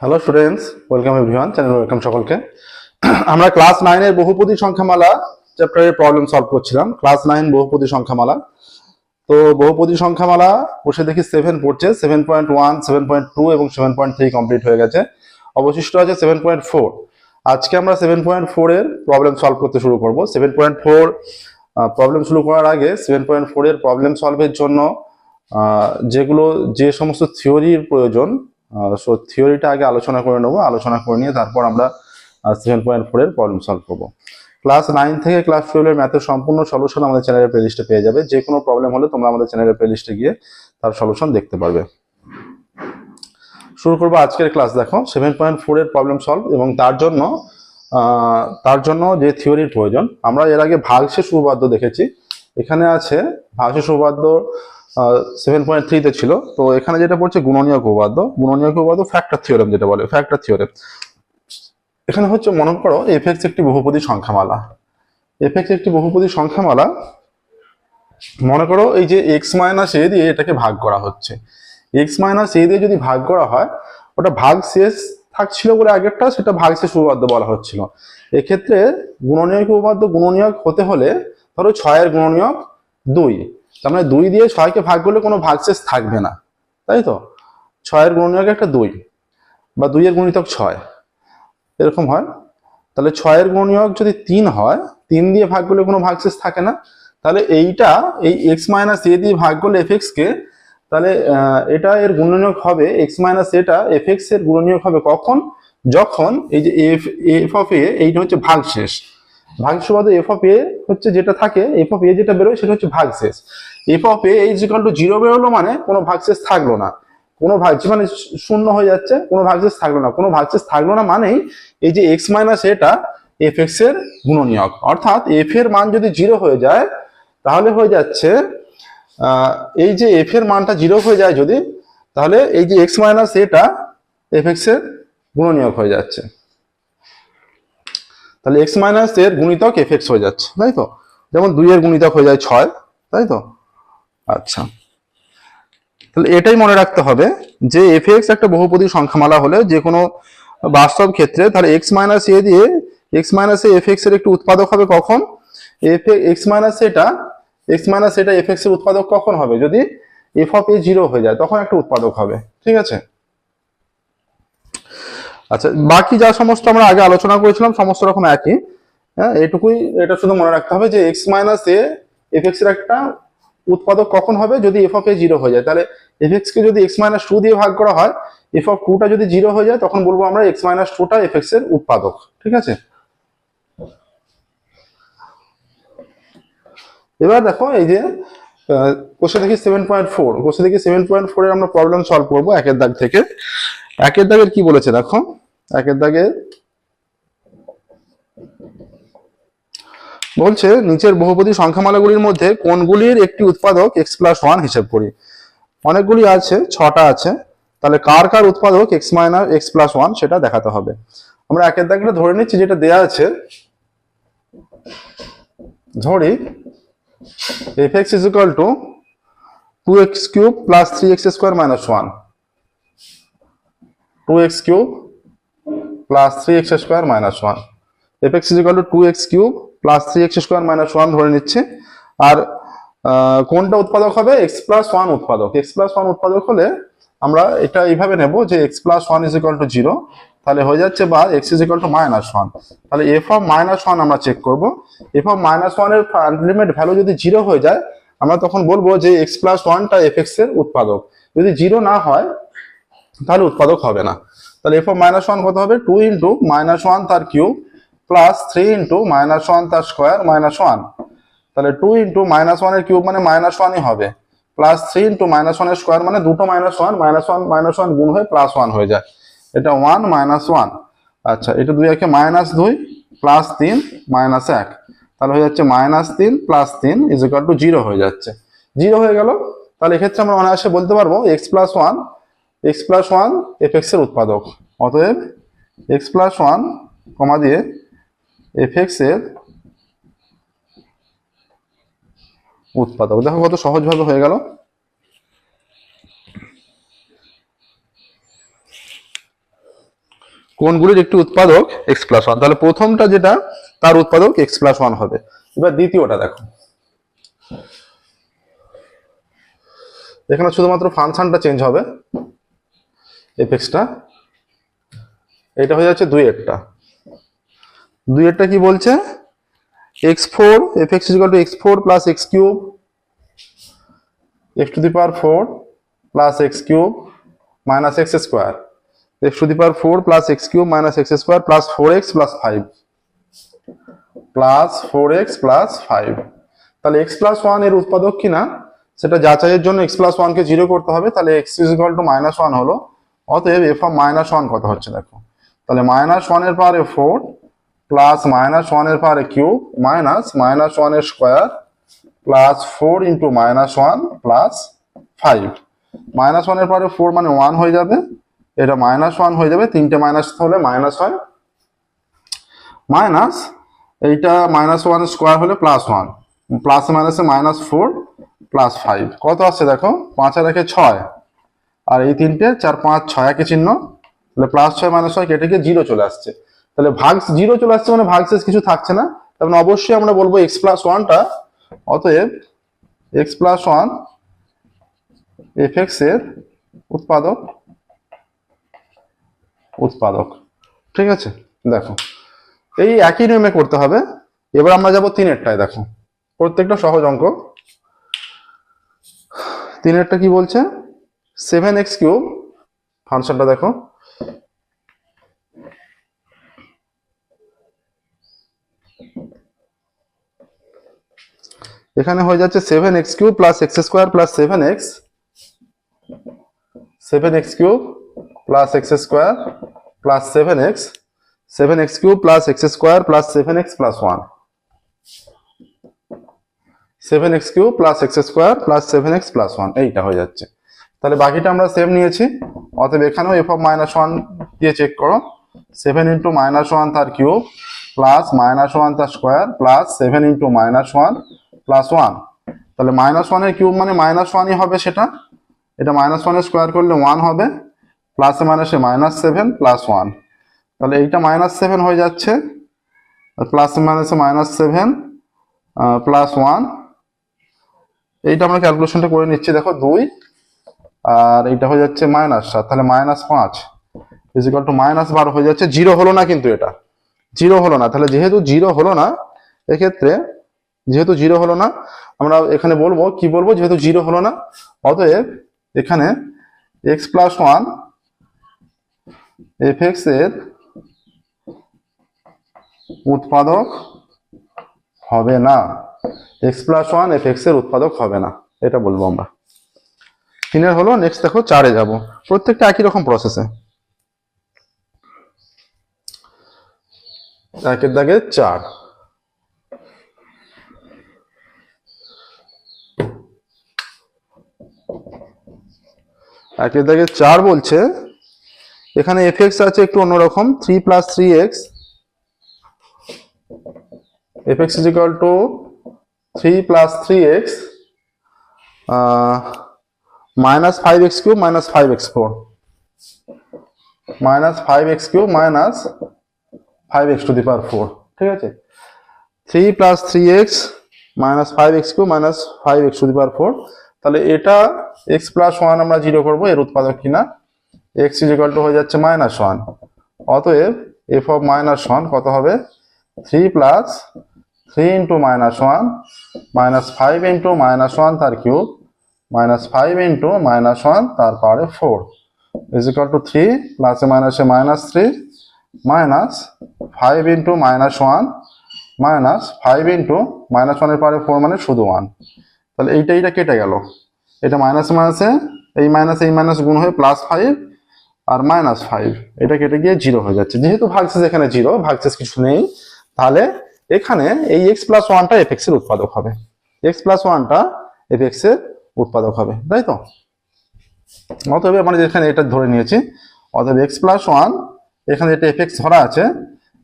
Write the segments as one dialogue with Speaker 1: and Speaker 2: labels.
Speaker 1: Hello students welcome everyone channel welcome সকলকে। আমরা class নাইনের বহুপদী সংখ্যামালা চ্যাপ্টারের প্রবলেম সলভ করছিলাম। ক্লাস নাইন বহুপদী সংখ্যামালা। তো বহুপদী সংখ্যামালা বসে দেখি সেভেন পড়ছে। Seven point one seven point two এবং সেভেন পয়েন্ট থ্রি কমপ্লিট হয়ে গেছে। অবশিষ্ট আছে সেভেন পয়েন্ট ফোর আজকে আমরা সেভেন পয়েন্ট ফোরের প্রবলেম সলভ করতে শুরু করব। সেভেন পয়েন্ট ফোর প্রবলেম শুরু করার আগে সেভেন পয়েন্ট ফোর এর প্রবলেম সলভের জন্য যেগুলো, যে সমস্ত থিওরির প্রয়োজন সো থিওরিটা আগে আলোচনা করে নেব, আলোচনা করে নিয়ে তারপর আমরা সেভেন পয়েন্ট ফোর এর প্রবলেম সলভ করব। ক্লাস নাইন থেকে ক্লাস টুয়েলভের ম্যাথের সম্পূর্ণ সলিউশন আমাদের চ্যানেলের প্লেলিস্টে পেয়ে যাবে। যে কোনো প্রবলেম হলে তোমরা আমাদের চ্যানেলের প্লেলিস্টে গিয়ে তার সলিউশন দেখতে পারবে। শুরু করব আজকের ক্লাস দেখো। সেভেন পয়েন্ট ফোর এর প্রবলেম সলভ এবং তার জন্য তার জন্য যে থিওরির প্রয়োজন, আমরা এর আগে ভাগশেষ উপপাদ্য দেখেছি। এখানে আছে ভাগশেষ উপপাদ্য সেভেন পয়েন্ট থ্রিতে ছিল। তো এখানে যেটা পড়ছে গুণনীয়ক উপপাদ্য। গুণনীয়ক উপপাদ্য ফ্যাক্টর থিওরেম যেটা বলে ফ্যাক্টর থিওরেম এখানে হচ্ছে, মনে করো এফএক্স একটি বহুপদী সংখ্যামালা। এফএক্স একটি বহুপদী সংখ্যামালা, মনে করো, এই যে এক্স মাইনাস এ দিয়ে এটাকে ভাগ করা হচ্ছে। এক্স মাইনাস এ দিয়ে যদি ভাগ করা হয়, ওটা ভাগ শেষ থাকছিল বলে আগেরটা, সেটা ভাগ শেষ উপপাদ্য বলা হচ্ছিল। এক্ষেত্রে গুণনীয়ক উপপাদ্য গুণনীয়ক হতে হলে, ধরো ছয়ের গুণনীয়ক দুই। তার মানে দুই দিয়ে ছয়কে ভাগ করলে কোনো ভাগশেষ থাকবে না, তাই তো? ছয়ের গুণনীয়ক একটা দুই বা দুইয়ের গুণিতক ছয়, এরকম হয়। তাহলে ছয়ের গুণনীয়ক যদি তিন হয়, তিন দিয়ে ভাগ করলে কোনো ভাগশেষ থাকে না, তাহলে এইটা, এই এক্স মাইনাস এ দিয়ে ভাগ করলে এফ কে, তাহলে এটা এর গুণনীয়ক হবে এক্স মাইনাস এটা এফ এক্সের গুণনীয়ক হবে কখন? যখন এই যে এফ এফ অফ এ এইটা হচ্ছে ভাগশেষ। ভাগশেষ বাদে এফ অফ এ হচ্ছে যেটা থাকে এফ অফ এ যেটা বেরোয় সেটা হচ্ছে ভাগশেষ। F of a is equal to zero বেরোলো মানে কোনো ভাগশেষ থাকল না। কোনো ভাগ মানে শূন্য হয়ে যাচ্ছে, কোনো ভাগশেষ থাকল না। কোনো ভাগশেষ থাকল না মানেই এই যে এক্স মাইনাস এটা এফ এক্সের গুণনীয়ক। অর্থাৎ এফ এর মান যদি জিরো হয়ে যায়, তাহলে হয়ে যাচ্ছে এই যে এফ এর মানটা জিরো হয়ে যায় যদি, তাহলে এই যে এক্স মাইনাস এটা এফ এক্সের গুণনীয়ক হয়ে যাচ্ছে। তাহলে এক্স মাইনাস এর গুণিতক এফ এক্স হয়ে যাচ্ছে, তাই তো? যেমন এর গুণিতক হয়ে যায় ছয়, তাই তো? আচ্ছা। তাহলে এটাই মনে রাখতে হবে যে এফ এক্স একটা বহুপদী সংখ্যামালা হলে যে কোনো বাস্তব ক্ষেত্রে তাহলে এক্স মাইনাস এ দিয়ে এক্স মাইনাস এ এফ এক্সের একটি উৎপাদক হবে কখন? এফ এক্স মাইনাস এটা এক্স মাইনাস এটা এফ এক্সের উৎপাদক কখন হবে? যদি এফ অফ এ জিরো হয়ে যায়, তখন একটা উৎপাদক হবে, ঠিক আছে? আচ্ছা বাকি যা সমস্ত আমরা আগে আলোচনা করেছিলাম, সমস্ত রকম একই। হ্যাঁ এটুকুই, এটা শুধু মনে রাখতে হবে যে এক্স মাইনাস এ এফ এক্সের একটা উৎপাদক কখন হবে? যদি এফ অফ এ জিরো হয়ে যায়। তাহলে এফ এক্স কে যদি এক্স মাইনাস টু দিয়ে ভাগ করা হয় এফ অফ টুটা যদি জিরো হয়ে যায়, তখন বলব আমরা এক্স মাইনাস টুটা এফ এক্সের উৎপাদক। ঠিক আছে? এবার দেখো, এই যে কোষে দেখি সেভেন পয়েন্ট ফোর কোষে দেখি সেভেন পয়েন্ট ফোর এর আমরা প্রবলেম সলভ করব একের দাগ থেকে। একের দাগের কি বলেছে দেখো? একের দাগে বলছে, নিচের বহুপদী সংখ্যামালাগুলির মধ্যে কোনগুলির একটি উৎপাদক এক্স প্লাস ওয়ান হিসেব করি? অনেকগুলি আছে, ছটা আছে। তাহলে কার কার উৎপাদক x minus x plus one সেটা দেখাতে হবে। আমরা একের দাগটা ধরে নিচ্ছি, যেটা দেয়া আছে। ধরি f x is equal to two x cube plus three x square minus one two x cube plus three x square minus one f x is equal to two x cube plus three x square minus one ধরে নিচ্ছে। আর কোনটা উৎপাদক হবে? X plus one উৎপাদক। X plus one উৎপাদক হলে আমরা এটা এইভাবে নেব যে x plus one is equal to zero তাহলে হয়ে যাচ্ছে বা x is equal to minus one তাহলে এফ অফ মাইনাস ওয়ান আমরা চেক করব। এফ অফ মাইনাস ওয়ানের আলটিমেট ভ্যালু যদি জিরো হয়ে যায়, আমরা তখন বলব যে এক্স প্লাস ওয়ানটা এফ এক্সের উৎপাদক। যদি জিরো না হয়, তাহলে উৎপাদক হবে না। তাহলে এফ অফ মাইনাস ওয়ান কত হবে? টু ইন্টু মাইনাস ওয়ান তার cube plus three into minus one তার স্কোয়ার মাইনাস ওয়ান তাহলে টু ইন্টু মাইনাস ওয়ানের কিউব মানে মাইনাস ওয়ানই হবে। প্লাস থ্রি ইন্টু মাইনাস ওয়ানের স্কোয়ার মানে দুটো minus one minus one minus one গুণ হয়ে প্লাস ওয়ান হয়ে যায়। এটা ওয়ান মাইনাস ওয়ান আচ্ছা এটা দুই একে মাইনাস দুই প্লাস তিন মাইনাস এক। তাহলে হয়ে যাচ্ছে মাইনাস তিন প্লাস তিন ইজ ইকাল টু জিরো হয়ে যাচ্ছে। জিরো হয়ে গেল, তাহলে এক্ষেত্রে আমরা অনায়াসে বলতে পারব x plus one x plus one f এক্সের উৎপাদক। অতএব এক্স প্লাস ওয়ান কমা দিয়ে এফ এক্সের উৎপাদক। দেখো কত সহজভাবে হয়ে গেল। কোনগুলির একটি উৎপাদক এক্স প্লাস ওয়ান তাহলে প্রথমটা যেটা, তার উৎপাদক এক্স প্লাস ওয়ান হবে। এবার দ্বিতীয়টা দেখো। এখানে শুধুমাত্র ফাংশনটা চেঞ্জ হবে। এফেক্সটা এটা হয়ে যাচ্ছে দুই একটা। দুই একটা কি বলছে? X four f x is equal to x four plus x cube x to the power four plus x cube minus x square x to the power four plus x cube minus x square plus four x plus five plus four x plus five তাহলে x plus ওয়ানের উৎপাদক কিনা সেটা যাচাইয়ের জন্য x plus ওয়ানকে zero করতে হবে। তাহলে x is equal to minus one হলো। অতএব এফ অফ মাইনাস ওয়ান কত হচ্ছে দেখো। তাহলে মাইনাস ওয়ানের পাওয়ারে ফোর প্লাস মাইনাস ওয়ানের পাওয়ারে কিউব মাইনাস মাইনাস ওয়ানের square plus four into minus one plus five minus ওয়ানের পরে ফোর মানে ওয়ান হয়ে যাবে। এটা মাইনাস ওয়ান হয়ে যাবে, তিনটে মাইনাস হলে মাইনাস হয়। মাইনাস এইটা মাইনাস ওয়ান স্কোয়ার হলে প্লাস ওয়ান প্লাস মাইনাসে মাইনাস ফোর প্লাস ফাইভ কত আসছে দেখো? পাঁচ আর একে ছয়। আর এই তিনটে চার, পাঁচ, ছয় একই চিহ্ন। তাহলে প্লাস ছয় মাইনাস ছয়, কেটে গিয়ে জিরো চলে আসছে। তাহলে ভাগ জিরো চলে আসছে মানে ভাগশেষ কিছু থাকছে না। তার মানে অবশ্যই আমরা বলব এক্স প্লাস ওয়ানটা অতএব এক্স প্লাস ওয়ান এফ এক্সের উৎপাদক উৎপাদক। ঠিক আছে? দেখো। এই একই নিয়মে করতে হবে। এবার আমরা যাব তিনেরটায়, দেখো। প্রত্যেকটা সহজ অঙ্ক। তিনেরটা কি বলছে? সেভেন এক্স কিউব ফাংশনটা দেখো। এখানে হয়ে যাচ্ছে seven x cube plus x square plus seven x seven x cube plus x square plus seven x seven x cube plus x square plus seven x plus one seven x cube plus x square plus seven x plus one এইটা হয়ে যাচ্ছে। তাহলে বাকিটা আমরা same নিয়েছি, অতএব এখানেও F of minus one দিয়ে চেক করো। সেভেন ইন্টু মাইনাস ওয়ান তার কিউব প্লাস মাইনাস ওয়ান তার square plus seven into minus one plus one তাহলে মাইনাস ওয়ানের কিউব মানে মাইনাস ওয়ানই হবে সেটা। এটা মাইনাস ওয়ানের স্কোয়ার করলে ওয়ান হবে। প্লাসে মাইনাসে মাইনাস সেভেন, প্লাস ওয়ান। তাহলে এইটা মাইনাস সেভেন হয়ে যাচ্ছে। প্লাসে মাইনাসে মাইনাস সেভেন প্লাস ওয়ান। এইটা আমরা ক্যালকুলেশনটা করে নিচ্ছি, দেখো দুই। আর এইটা হয়ে যাচ্ছে মাইনাস সাত, তাহলে মাইনাস পাঁচ। ইজিক্যাল টু মাইনাস বারো হয়ে যাচ্ছে। জিরো হলো না কিন্তু এটা। জিরো হলো না। তাহলে যেহেতু জিরো হলো না, এক্ষেত্রে যেহেতু জিরো হলো না, আমরা এখানে বলব, কি বলব? যেহেতু জিরো হলো না, অতএব এখানে এক্স প্লাস ওয়ান এফ এর উৎপাদক হবে না। এক্স প্লাস ওয়ান এফ এর উৎপাদক হবে না, এটা বলব আমরা। তিনের হলো নেক্সট দেখো, চারে যাব। প্রত্যেকটা একই রকম প্রসেসে একের দাগে চার। একের দাগে চার বলছে এখানে এফ এক্স আছে একটু অন্যরকম three plus three x F x is equal to three plus three x minus five x cube minus five x four minus five x cube minus five x to the power four ঠিক আছে? Three plus three x minus five x cube minus five x to the power four তাহলে এটা x plus one আমরা zero করব, এর উৎপাদক কিনা? X is equal to হয়ে যাচ্ছে মাইনাস ওয়ান অতএব এফ অফ মাইনাস ওয়ান কত হবে? Three plus three into minus one minus five into minus one তার cube minus five into minus one তার পাওয়ারে four is equal to three প্লাসে মাইনাসে minus three minus five into minus one minus five into minus ওয়ানের পাওয়ারে four মানে শুধু one তাহলে এইটা এইটা কেটে গেল। এটা মাইনাস মাইনাসে এই মাইনাস এই মাইনাস গুণ হয়ে প্লাস ফাইভ আর মাইনাস ফাইভ এটা কেটে গিয়ে জিরো হয়ে যাচ্ছে। যেহেতু ভাগসেস এখানে জিরো ভাগসেস কিছু নেই, তাহলে এখানে এই এক্স প্লাস ওয়ানটা এফ এর উৎপাদক হবে। এক্স প্লাস ওয়ানটা এফ এর উৎপাদক হবে, তাই তো? অতএব আমরা যেখানে এটা ধরে নিয়েছি, অতএব এক্স প্লাস ওয়ান এখানে যেটা এফ ধরা আছে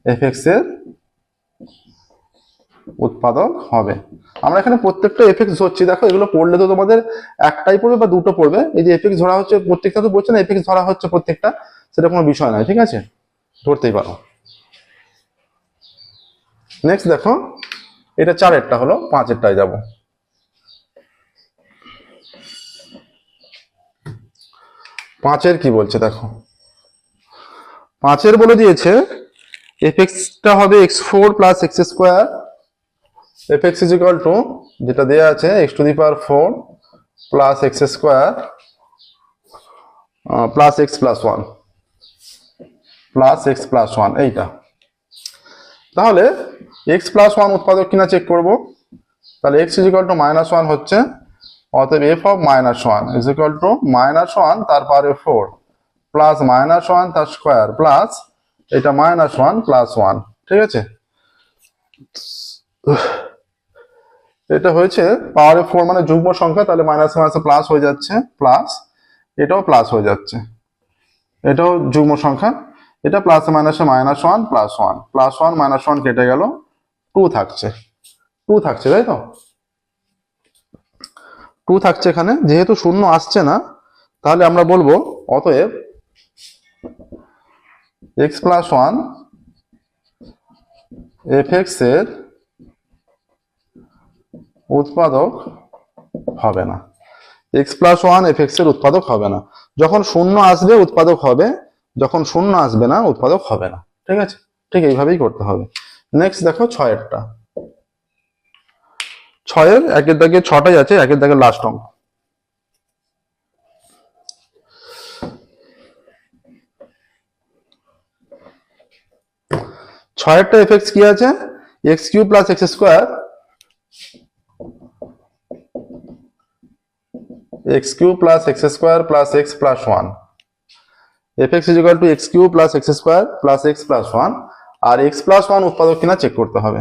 Speaker 1: এফ এর উৎপাদক হবে। আমরা এখানে প্রত্যেকটা এফেক্ট ধরছি। দেখো, এগুলো পড়লে তো তোমাদের একটাই পড়বে বা দুটো পড়বে। এই যে এফেক্ট ধরা হচ্ছে, প্রত্যেকটা তো বলছে না এফেক্ট ধরা হচ্ছে প্রত্যেকটা, সেটা কোনো বিষয় নয়, ঠিক আছে? ধরতেই পারো। নেক্সট দেখো, এটা চারেরটা হলো, পাঁচেরটায় যাব। পাঁচের কি বলছে, দেখো। পাঁচের বলে দিয়েছে এফ এক্সটা হবে x four plus x square F x is equal to যেটা দেওয়া আছে x to the power four plus x square plus x plus one plus x plus one এইটা। তাহলে এক্স প্লাস ওয়ান উৎপাদক কিনা চেক করব। তাহলে x is equal to minus one হচ্ছে, অতএব F of minus one is equal to minus one তারপরে four plus minus one তার স্কোয়ার প্লাস এটা মাইনাস ওয়ান প্লাস ওয়ান ঠিক আছে? এটা হয়েছে পাওয়ারে ফোর মানে যুগ্ম সংখ্যা, তাহলে মাইনাস মাইনাসে প্লাস হয়ে যাচ্ছে প্লাস এটাও প্লাস হয়ে যাচ্ছে। এটাও যুগ্ম সংখ্যা, এটা প্লাস মাইনাসে minus one plus one plus one minus one কেটে গেল টু থাকছে। টু থাকছে, তাই তো? টু থাকছে এখানে, যেহেতু শূন্য আসছে না, তাহলে আমরা বলব, অতএব এক্স প্লাস ওয়ান এফ এর উৎপাদক হবে না। এক্স প্লাস ওয়ান এফ এর উৎপাদক হবে না। যখন শূন্য আসবে, উৎপাদক হবে। যখন শূন্য আসবে না, উৎপাদক হবে না। ঠিক আছে? ঠিক এইভাবেই করতে হবে। নেক্সট দেখো ছয়েরটা। ছয়ের একের দাগে ছটাই আছে, একের দাগে লাস্ট অঙ্ক। ছয়েরটা এফেক্টস কি আছে? X cube plus x square x cube plus x square plus x plus one F x is equal to x cube plus x square plus x plus one R x plus one উৎপাদক কিনা check করতে হবে।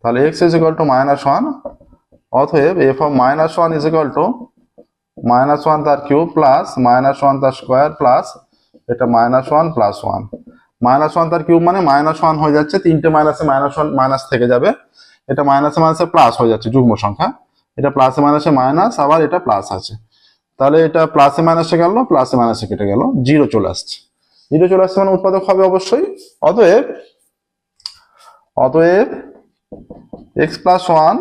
Speaker 1: তাহলে x is equal to minus one অতএব F of minus one is equal to minus one তার cube plus minus one তার square plus এটা minus one plus one minus one তার কিউব মানে মাইনাস ওয়ান হয়ে যাচ্ছে, তিনটে মাইনাসে মাইনাস ওয়ান মাইনাস থেকে যাবে। এটা মাইনাসে মাইনাসে প্লাস হয়ে যাচ্ছে যুগ্ম সংখ্যা। এটা প্লাসে মাইনাসে মাইনাস আবার এটা প্লাস আছে। তাহলে এটা প্লাসে মাইনাসে গেল প্লাসে মাইনাসে কেটে গেল জিরো চলে আসছে। জিরো চলে আসছে মানে উৎপাদক হবে অবশ্যই। অতএব অতএব এক্স প্লাস ওয়ান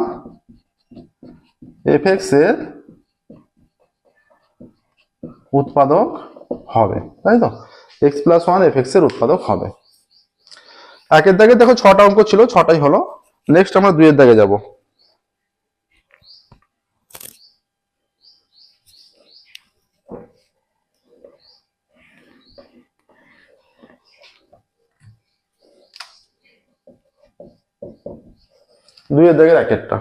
Speaker 1: এফ এক্সের উৎপাদক হবে। তাই তো? এক্স প্লাস ওয়ান এফ এক্সের উৎপাদক হবে। একের দাগে দেখো ছটা অঙ্ক ছিল, ছটাই হলো। নেক্সট আমরা দুইয়ের দাগে যাব। দুইয়ের দাগের এক একটা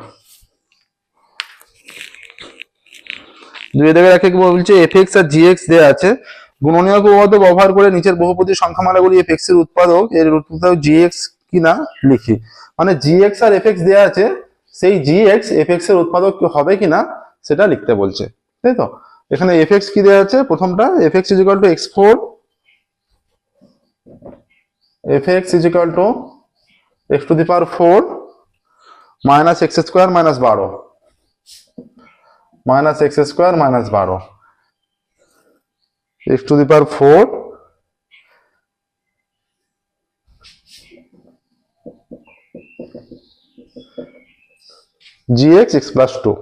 Speaker 1: দুই দাগের এক এক বলছে? এফ এক্স আর জি এক্স দেওয়া আছে। গুণনীয় উপপাদ্য ব্যবহার করে নিচের বহুপদী সংখ্যামালাগুলি এফ এক্সের উৎপাদক এর উৎপাদক জি এক্স কিনা লিখি। মানে জি এক্স আর এফ এক্স দেওয়া আছে, সেই জি এক্স এফ এক্সের উৎপাদক হবে কিনা সেটা লিখতে বলছে। তাই তো? এখানে এফ এক্স কি দেওয়া আছে? প্রথমটা F x is equal to x four F x is equal to x to the power four minus x square minus বারো মাইনাস এক্স স্কোয়ার মাইনাস বারো to the power four G x x plus two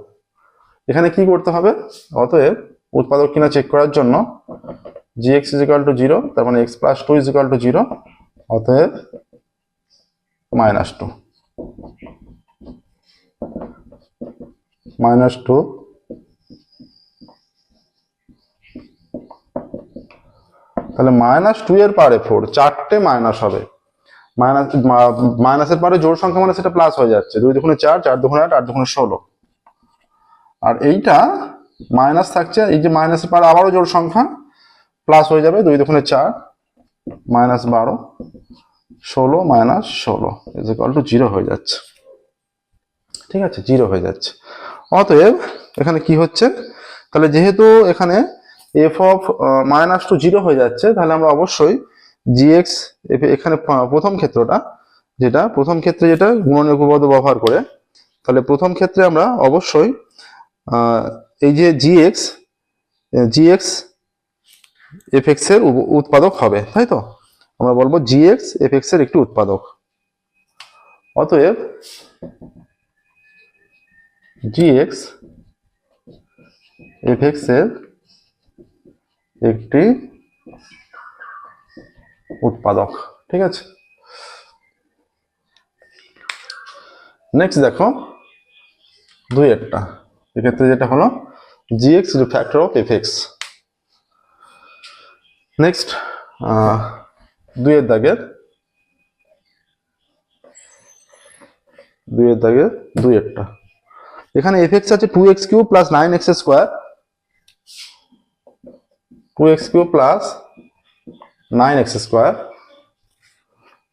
Speaker 1: এখানে কি করতে হবে? অতএব উৎপাদক কিনা check করার জন্য x is equal to zero তার মানে x plus two is equal to zero অতএব মাইনাস টু মাইনাস টু তাহলে মাইনাস টু এর পারে ফোর চারটে মাইনাস হবে। মাইনাস মাইনাসের পারে জোর সংখ্যা মানে সেটা প্লাস হয়ে যাচ্ছে। দুই দুগুণে চার চার দুগুণে আট আট দুগুণে ষোলো। আর এইটা মাইনাস থাকছে, এই যে মাইনাসের পারে আবারও জোর সংখ্যা প্লাস হয়ে যাবে দুই দুগুণে চার মাইনাস বারো, ষোলো মাইনাস ষোলো ইজ ইকাল টু জিরো হয়ে যাচ্ছে। ঠিক আছে? জিরো হয়ে যাচ্ছে। অতএব এখানে কি হচ্ছে? তাহলে যেহেতু এখানে F of minus two zero হয়ে যাচ্ছে, তাহলে আমরা অবশ্যই জিএক্স এখানে প্রথম ক্ষেত্রটা, যেটা প্রথম ক্ষেত্রে যেটা গুণনীয় উপপাদ্য ব্যবহার করে, তাহলে প্রথম ক্ষেত্রে আমরা অবশ্যই এই যে জিএক্স জিএক্স এফ এক্সের উপ- উৎপাদক হবে, তাই তো? আমরা বলব জি এক্স এফ এক্সের একটি উৎপাদক। অতএব জি এক্স এফ এক্সের একটি উৎপাদক, ঠিক আছে? নেক্সট দেখো, দুই একটা। এক্ষেত্রে যেটা হলো G x factor of F x next দুইয়ের দাগের দুইয়ের দাগের দুই একটা। এখানে এফ এক্স আছে two x cube plus nine x square two x cube plus nine x square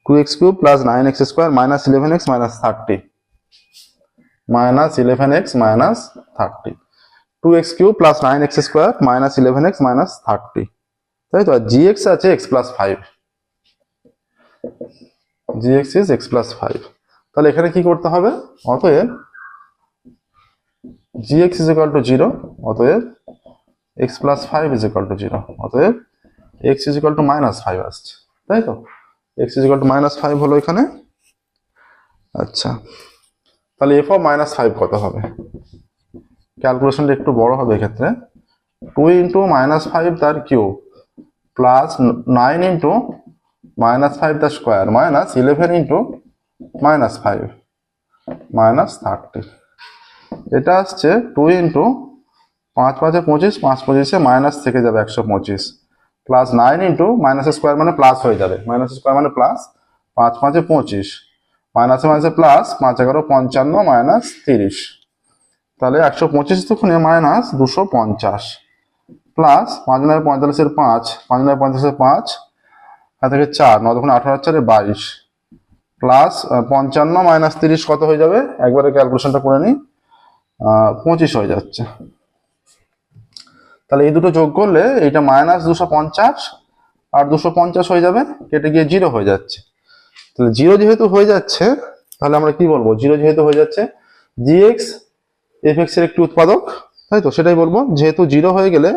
Speaker 1: two x cube plus nine x square minus eleven x minus thirty minus eleven x minus thirty two x cube plus nine x square minus eleven x minus thirty তাই তো? আর জি x আছে x plus five G x is x plus five তাহলে এখানে কি করতে হবে? অতএব G x is equal to zero অতএব x plus five is equal to zero অতএব x is equal to minus five আসছে, তাই তো? X is equal to minus five হলো এখানে। আচ্ছা তাহলে এফ অফ মাইনাস ফাইভ কত হবে? ক্যালকুলেশনটা একটু বড় হবে এক্ষেত্রে। টু ইন্টু মাইনাস ফাইভ তার cube plus nine into minus five তার square minus eleven into minus five minus thirty এটা আসছে টু ইন্টু পাঁচ পাঁচে পঁচিশ, পাঁচ পঁচিশে মাইনাস থেকে যাবে একশো পঁচিশ। Plus nine into minus square মানে প্লাস হয়ে যাবে। মাইনাস স্কোয়ার মানে প্লাস পাঁচ পাঁচে পঁচিশ। মাইনাসে মাইনাসে প্লাস পাঁচ এগারো পঞ্চান্ন মাইনাস তিরিশ। তাহলে একশো পঁচিশ তখনই মাইনাস দুশো পঞ্চাশ। প্লাস পাঁচ নয় পঁয়তাল্লিশের পাঁচ পাঁচ নয় পঞ্চাশের পাঁচ আর থেকে চার, ন তখন আঠারো চারে বাইশ। প্লাস পঞ্চান্ন মাইনাস তিরিশ কত হয়ে যাবে? একবারে ক্যালকুলেশনটা করে নিই পঁচিশ হয়ে যাচ্ছে। তাহলে এই দুটো যোগ করলে এইটা মাইনাস দুশো পঞ্চাশ আর দুশো পঞ্চাশ হয়ে যাবে, কেটে গিয়ে জিরো হয়ে যাচ্ছে। তাহলে জিরো যেহেতু হয়ে যাচ্ছে, তাহলে আমরা কি বলব? জিরো যেহেতু হয়ে যাচ্ছে জি এক্স এফ এক্সের একটি উৎপাদক, তাই তো? সেটাই বলব, যেহেতু জিরো হয়ে গেলে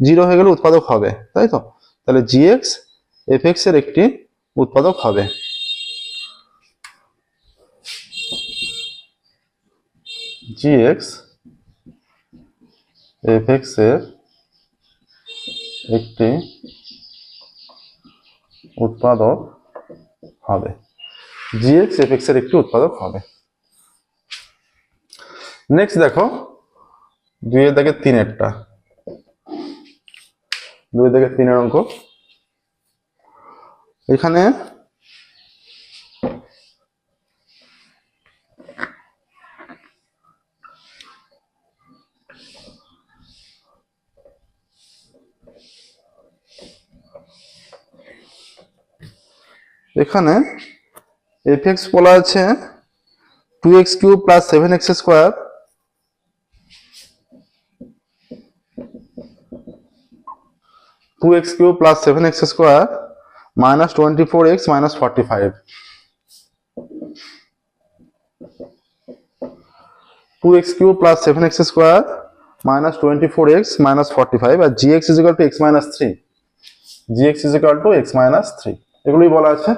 Speaker 1: জিরো হয়ে গেলে উৎপাদক হবে, তাই তো? তাহলে জি এক্স এফ এক্সের একটি উৎপাদক হবে। জি এক্স এফ এক্সের একটি উৎপাদক হবে। জি এক্স এফ এক্সের একটি উৎপাদক হবে। নেক্সট দেখো দুইয়ের দেখে তিনেরটা দুই থেকে তিনের অঙ্ক। এখানে এখানে এফ এক্স বলা আছে two x cube plus seven x square two x cube plus seven x square minus twenty four x minus forty five two x cube plus seven x square minus twenty four x minus forty five R G x is equal to x minus three G x is equal to x minus three এগুলোই বলা আছে।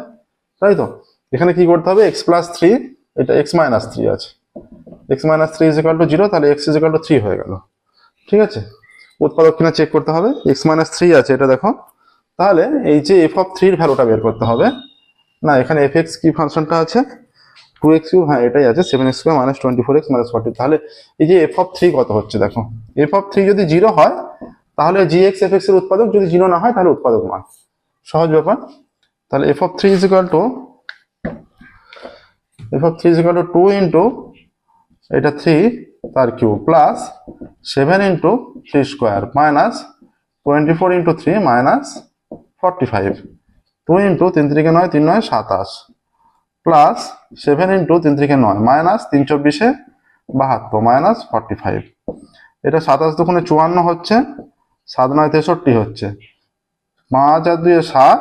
Speaker 1: তাই তো? এখানে কি করতে হবে? X plus three এটা এক্স মাইনাস থ্রি আছে। X minus three is equal to zero তাহলে x is equal to three হয়ে গেল। ঠিক আছে? উৎপাদক কিনা চেক করতে হবে। এক্স মাইনাস থ্রি আছে এটা দেখো। তাহলে এই যে এফ অফ থ্রির ভ্যালুটা বের করতে হবে। না, এখানে এফ এক্স কি ফাংশনটা আছে? টু এক্স কিউ হ্যাঁ এটাই আছে। Seven x square minus twenty four x minus forty তাহলে এই যে এফ অফ থ্রি কত হচ্ছে দেখো? এফ অফ থ্রি যদি জিরো হয়, তাহলে জি এক্স এফ এক্সের উৎপাদক যদি জিরো না হয়, তাহলে উৎপাদক মান। সহজ ব্যাপার। তাহলে F of three is equal to F of three is equal to two into এটা থ্রি তার cube plus seven into three square minus twenty four into three minus forty five two into তিন তিরিকে নয়, তিন নয়, সাতাশ. Plus seven into তিন তিরিকে নয় মাইনাস তিন চব্বিশে বাহাত্তর মাইনাস ফর্টি ফাইভ এটা সাতাশ দুগুণে চুয়ান্ন হচ্ছে, সাত নয় তেষট্টি হচ্ছে। পাঁচ আর দুয়ে সাত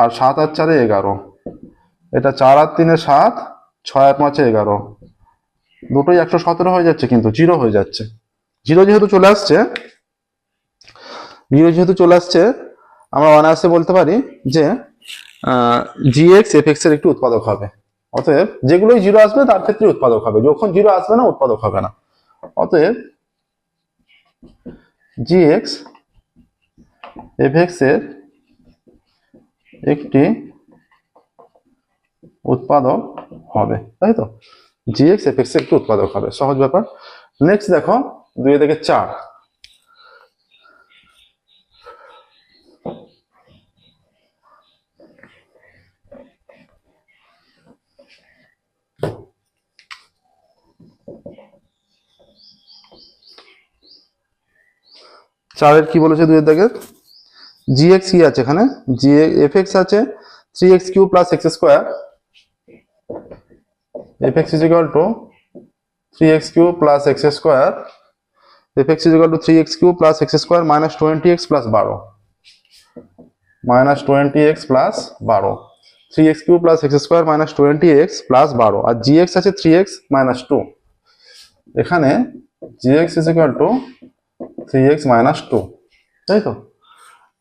Speaker 1: আর সাত আর চারে এগারো। এটা চার আর তিনে সাত, ছয় আর পাঁচে এগারো। দুটোই একশো সতেরো হয়ে যাচ্ছে কিন্তু, জিরো হয়ে যাচ্ছে। জিরো যেহেতু চলে আসছে, জিরো যেহেতু চলে আসছে, আমরা অনায়াসে বলতে পারি যে জি এক্স এফ এক্সের একটি উৎপাদক হবে। অতএব যেগুলোই জিরো আসবে, তার ক্ষেত্রে উৎপাদক হবে। যখন জিরো আসবে না, উৎপাদক হবে না। অতএব জি এক্স এফ এক্সের একটি উৎপাদক হবে, তাই তো? জিএক্স এফ এক্স একটি উৎপাদক হবে, সহজ ব্যাপার। নেক্সট দেখো, দুই থেকে চার। চারের কি বলেছে দুইয়ের দাগের জি এক্স কি আছে এখানে জি এফ এক্স আছে three x cube plus x square F x is equal to three x cube plus x square F x is equal to three x cube plus x square minus twenty x plus বারো। Minus twenty x plus বারো। Three x cube plus x square minus twenty x plus বারো। আর জি x আছে three x minus two এখানে G x is equal to three x minus two তাই তো?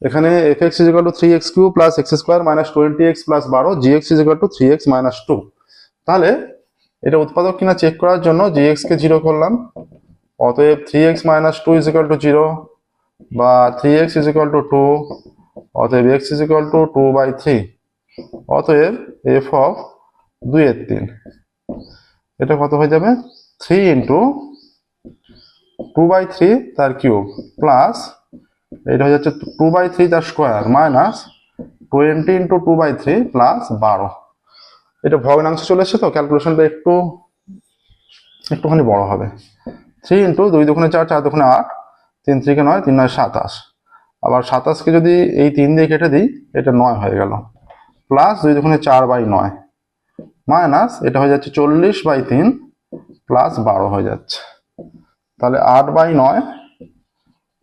Speaker 1: এখানে F x is equal to three x cube plus x square minus twenty x plus বারো G x is equal to three x minus two তাহলে এটা উৎপাদক কিনা check করার জন্য জি এক্স কে জিরো করলাম, অতএব three x minus two is equal to zero বা three x is equal to two অতএব x is equal to two by three অতএব এফ অফ দুইয়ের তিন। এটা কত হয়ে যাবে? Three into two by three তার কিউব প্লাস এটা হয়ে যাচ্ছে টু বাই থ্রি তার square minus twenty into two by three plus বারো এটা ভগ্নাংশ চলে এসছে তো ক্যালকুলেশনটা একটু, একটুখানি বড় হবে। থ্রি ইন্টু দুই দুগুণে চার চার দুগুণে আট, তিন থ্রিকে নয়, তিন নয় সাতাশ। আবার সাতাশকে যদি এই তিন দিয়ে কেটে দিই, এটা নয় হয়ে গেল। প্লাস দুই দুগুণে চার বাই নয়। মাইনাস এটা হয়ে যাচ্ছে চল্লিশ বাই তিন প্লাস বারো হয়ে যাচ্ছে। তাহলে আট বাই নয়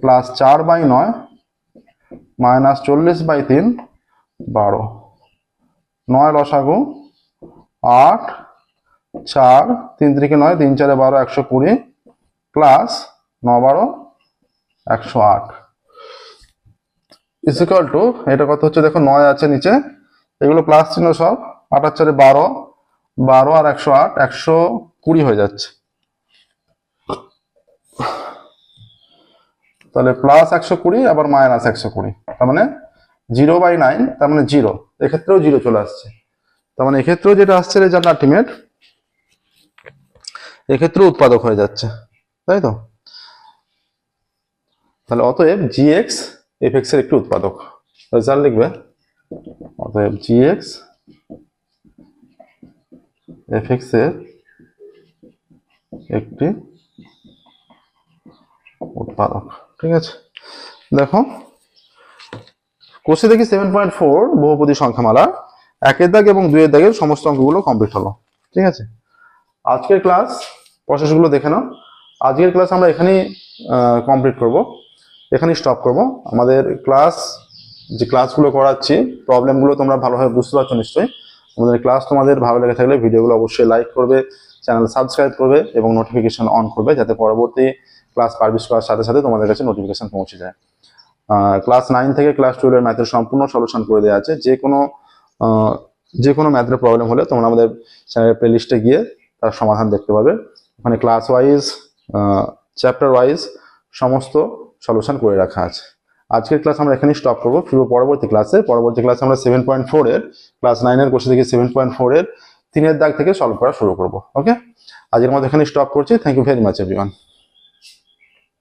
Speaker 1: প্লাস চার বাই নয় মাইনাস চল্লিশ বাই তিন বারো নয় লসাগু, আট, চার, তিন তিরিকে নয়, তিন চারে বারো, একশো কুড়ি প্লাস ন বারো, একশো আট। ইজিক্যাল টু এটা কত হচ্ছে দেখো, নয় আছে নিচে। এগুলো প্লাস চিহ্ন সব, আট আর চারে বারো বারো আর একশো আট, একশো কুড়ি হয়ে যাচ্ছে। তাহলে প্লাস একশো কুড়ি, আবার মাইনাস একশো কুড়ি। তার মানে জিরো বাই নাইন তার মানে জিরো এক্ষেত্রেও জিরো চলে আসছে। তার মানে এক্ষেত্রেও যেটা আসছে রেজাল্ট আলটিমেট এক্ষেত্রেও উৎপাদক হয়ে যাচ্ছে। তাই তো? তাহলে অতএব জি এক্স এফ এক্সের একটি উৎপাদক। রেজাল্ট লিখবে, অতএব জি এক্স এফ এক্সের একটি উৎপাদক। ঠিক আছে? দেখো। কোষে দেখি সেভেন পয়েন্ট ফোর বহুপদী সংখ্যামালা একের দাগ এবং দুইয়ের দাগের সমস্ত অঙ্কগুলো কমপ্লিট হলো। ঠিক আছে? আজকের ক্লাস প্রসেসগুলো দেখে নাও। আজকের ক্লাস আমরা এখানেই কমপ্লিট করব। এখানেই স্টপ করব। আমাদের ক্লাস যে ক্লাসগুলো করাচ্ছি প্রবলেমগুলো তোমরা ভালোভাবে বুঝতে পারছ নিশ্চয়ই। আমাদের ক্লাস তোমাদের ভালো লেগে থাকলে ভিডিওগুলো অবশ্যই লাইক করবে চ্যানেল সাবস্ক্রাইব করবে এবং নোটিফিকেশন অন করবে, যাতে পরবর্তী ক্লাস পাবলিশ করার সাথে সাথে তোমাদের কাছে নোটিফিকেশন পৌঁছে যায়। ক্লাস নাইন থেকে ক্লাস টুয়েলভের ম্যাথের সম্পূর্ণ সলিউশন করে দেওয়া আছে। যে কোনো যে কোনো ম্যাথের প্রবলেম হলে তোমরা আমাদের চ্যানেলের প্লেলিস্টে গিয়ে তার সমাধান দেখতে পাবে। ওখানে ক্লাস ওয়াইজ চ্যাপ্টার ওয়াইজ সমস্ত সলিউশন করে রাখা আছে। আজকের ক্লাস আমরা এখানেই স্টপ করব। ফিরবো পরবর্তী ক্লাসে পরবর্তী ক্লাসে আমরা সেভেন পয়েন্ট ফোর এর ক্লাস নাইনের কোর্সে থেকে সেভেন পয়েন্ট ফোর এর তিনের দাগ থেকে সলভ করা শুরু করব। ওকে আজকের মতো এখানে স্টপ করছি। Thank you very much everyone